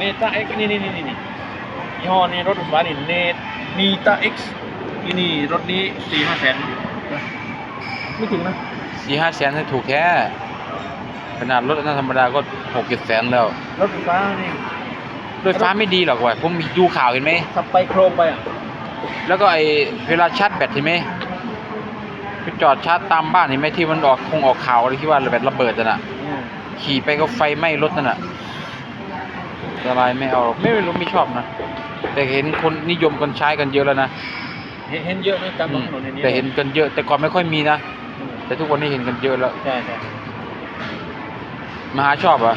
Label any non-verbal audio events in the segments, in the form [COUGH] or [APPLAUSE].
เนต้าเอ็กนี่นี่นี่นี่ยี่ห้อนี้รถไฟฟ้านี่เนนีต้าเอ็กซ์นี่นี่รถนี้สี่ห้าแสนไม่ถึงนะสี่ห้าแสนให้ถูกแค่ขนาดรถอันนั้นธรรมดาก็หกเจ็ดแสนแล้ว รถไฟฟ้านี่รถไฟฟ้าไม่ดีหรอกว่ะผมดูข่าวเห็นไหมขับไปโครมไปอะแล้วก็ไอเวลาชาร์จแบตเห็นไหมไปจอดชาร์จตามบ้านเห็นไหมที่มันออกคงออกข่าวอะไรที่ว่าแบตระเบิดน่ะอืมขี่ไปก็ไฟไหม้รถนั่นน่ะ อะไรไม่เอาไม่รู้ไม่ชอบนะ แต่เห็นคนนิยมกันใช้กันเยอะแล้วนะเห็นเห็นเยอะนะตามอืท้องมถนนในนี้แต่เห็นกันเยอะ แต่ก่อนไม่ค่อยมีนะอืมแต่ทุกวันนี้เห็นกันเยอะแล้วใช่ใช่มหาชอบเหรอะ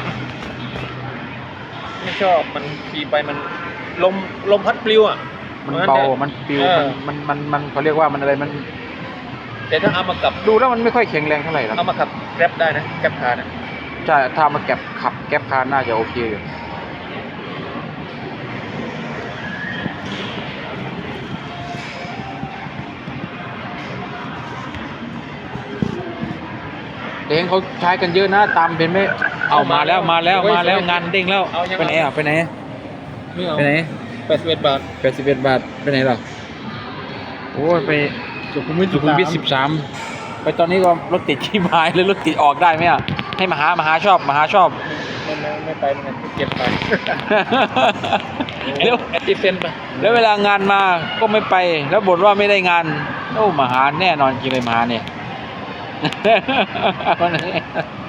ไม่ชอบมันขี่ไปมันลมลมพัดปลิวอะมันพระฉะเบาแดดมันปิวเออมันมันมันมันเขาเรียกว่ามันอะไรมัน แต่ถ้าเอามากับดูแล้วมันไม่ค่อยแข็งแรงเท่าไหร่หรอกเอามาขับแกร็บได้นะแกร็บคาร์นะใช่ถ้ามาแก็บขับแก๊ปคาร์น่าจะโอเคอยู่ เห็นเขาใช้กันเยอะนะตามเป็นไหมเอามาแล้วมาแล้วมาแล้วงานเด้งแล้วไปไหนอะไปไหนไม่เอาไปไหนแปดสิบเอ็ดบาทแปดสิบเอ็ดบาทไปไหนหรอโอ้ยไปสุขุมวิทสุขุมวิทสิบสามไปตอนนี้ก็รถติดที่หายเลยรถติดออกได้ไหมอะให้มาหามาหาชอบมาหาชอบไม่ไม่ไม่ไปเหมือนกันเก็บไปแล้วแอดดิเซนไปแล้วเวลางานมาก็ไม่ไปแล้วบ่นว่าไม่ได้งานโอ้มาหาแน่นอนจริงเลยมาหาเนี่ย [LAUGHS] Ponele.